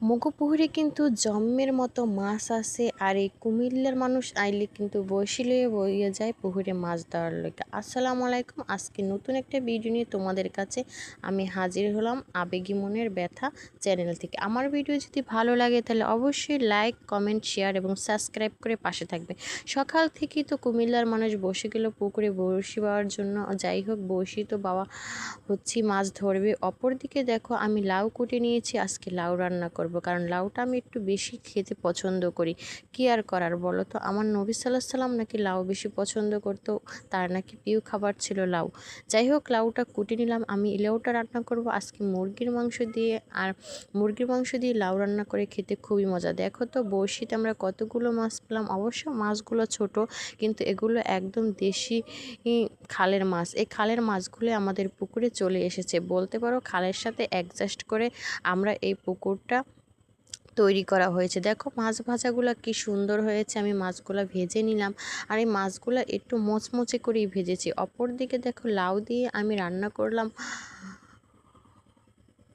মুগো কিন্তু জম্মের মতো মাছ আছে, আর এই কুমিল্লার মানুষ আইলে কিন্তু বসি লয়ে বইয়ে যায় পুকুরে মাছ ধরার লইগা আসসালামু আলাইকুম, আজকে নতুন একটা ভিডিও নিয়ে তোমাদের কাছে আমি হাজির হলাম আবেগী মনের ব্যথা চ্যানেল থেকে। আমার ভিডিও যদি ভালো লাগে তাহলে অবশ্যই লাইক, কমেন্ট, শেয়ার এবং সাবস্ক্রাইব করে পাশে থাকবে। সকাল থেকেই তো কুমিল্লার মানুষ বসে গেল পুকুরে বড়শি পাওয়ার জন্য। যাই হোক বড়শি তো বাবা হচ্ছি মাছ ধরবে। অপরদিকে দেখো আমি লাউ কুটে নিয়েছি, আজকে লাউ রান্না করব। কারণ লাউটা আমি একটু বেশি খেতে পছন্দ করি। কি আর করার বলো তো? আমার নবী সাল্লাহ সাল্লাম নাকি লাউ বেশি পছন্দ করতো, তার নাকি প্রিয় খাবার ছিল লাউ। যাই হোক, লাউটা কুটে নিলাম। আমি লাউটা রান্না করব। আজকে মুরগির মাংস দিয়ে আর মুরগির মাংস দিয়ে লাউ রান্না করে খেতে খুবই মজা। দেখো তো, বড়শিতে আমরা কতগুলো মাছ পেলাম। অবশ্য মাছগুলো ছোট, কিন্তু এগুলো একদম দেশি খালের মাছ। এই খালের মাছগুলো আমাদের পুকুরে চলে এসেছে। বলতে পারো, খালের সাথে অ্যাডজাস্ট করে আমরা এই পুকুরটা তৈরি করা হয়েছে। দেখো মাছ ভাজাগুলো কি সুন্দর হয়েছে। আমি মাছগুলো ভেজে নিলাম। আর এই মাছগুলো একটু মোচমোচে করেই ভেজেছি। অপর দিকে দেখো লাউ দিয়ে আমি রান্না করলাম।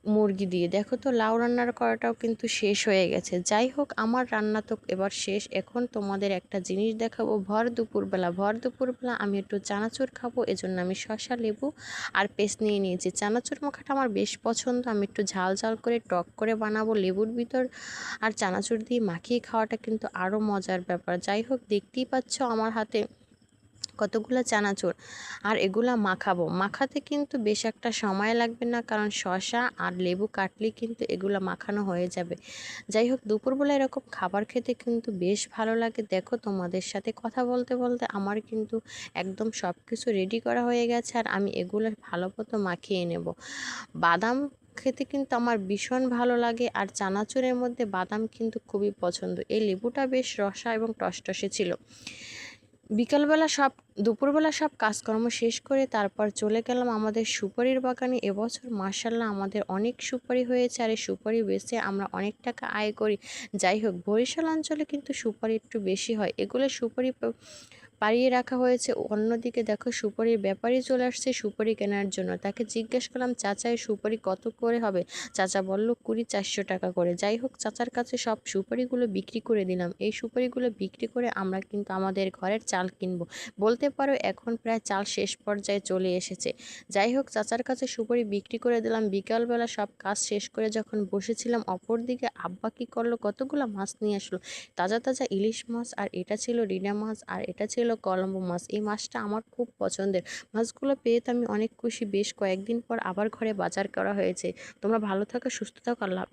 মুরগি দিয়ে। দেখো তো, লাউ রান্নার করাটাও কিন্তু শেষ হয়ে গেছে। যাই হোক, আমার রান্না তো এবার শেষ। এখন তোমাদের একটা জিনিস দেখাবো। ভর দুপুরবেলা ভর দুপুরবেলা আমি একটু চানাচুর খাব, এজন্য আমি শসা, লেবু আর পেস্ট নিয়ে নিয়েছি। চানাচুর মাখাটা আমার বেশ পছন্দ। আমি একটু ঝাল ঝাল করে টক করে বানাবো লেবুর ভিতর আর চানাচুর দিয়ে মাখিয়ে খাওয়াটা কিন্তু আরও মজার ব্যাপার। যাই হোক, দেখতেই পাচ্ছ আমার হাতে কতগুলো চানাচুর, আর এগুলা মাখাবো। মাখাতে কিন্তু বেশ একটা সময় লাগবে না, কারণ শসা আর লেবু কাটলে কিন্তু এগুলা মাখানো হয়ে যাবে। যাই হোক, দুপুরবেলা এরকম খাবার খেতে কিন্তু বেশ ভালো লাগে। দেখো, তোমাদের সাথে কথা বলতে বলতে আমার কিন্তু একদম সব কিছু রেডি করা হয়ে গেছে, আর আমি এগুলো ভালো মতো মাখিয়ে নেব। বাদাম খেতে কিন্তু আমার ভীষণ ভালো লাগে, আর চানাচুরের মধ্যে বাদাম কিন্তু খুবই পছন্দ। এই লেবুটা বেশ রসা এবং টসটসে ছিল। বিকালবেলা সব, দুপুরবেলা সব কাজকর্ম শেষ করে তারপর চলে গেলাম আমাদের সুপারির বাগানে। এবছর মার্শাল্লাহ আমাদের অনেক সুপারি হয়েছে আর এই সুপারি বেচে আমরা অনেক টাকা আয় করি। যাই হোক, বরিশাল অঞ্চলে কিন্তু সুপারি একটু বেশি হয়। এগুলো সুপারি পাড়িয়ে রাখা হয়েছে। অন্যদিকে দেখো সুপারির ব্যাপারই চলে আসছে সুপারি কেনার জন্য। তাকে জিজ্ঞেস করলাম, চাচা, এই সুপারি কত করে হবে? চাচা বলল, কুড়ি চারশো টাকা করে। যাই হোক, চাচার কাছে সব সুপারিগুলো বিক্রি করে দিলাম। এই সুপারিগুলো বিক্রি করে আমরা কিন্তু আমাদের ঘরের চাল কিনবো। বলতে পারো এখন প্রায় চাল শেষ পর্যায়ে চলে এসেছে। যাই হোক, চাচার কাছে সুপারি বিক্রি করে দিলাম। বিকালবেলা সব কাজ শেষ করে যখন বসেছিলাম, অপরদিকে আব্বা কী করল? কতগুলো মাছ নিয়ে আসলো? তাজা তাজা ইলিশ মাছ, আর এটা ছিল রিনা মাছ, আর এটা ছিল কলম্বো মাছ। এই মাছটা আমার খুব পছন্দের। মাছগুলো পেয়ে তো আমি অনেক খুশি। বেশ কয়েকদিন পর আবার ঘরে বাজার করা হয়েছে। তোমরা ভালো থাকো, সুস্থ থাকো, আল্লাহ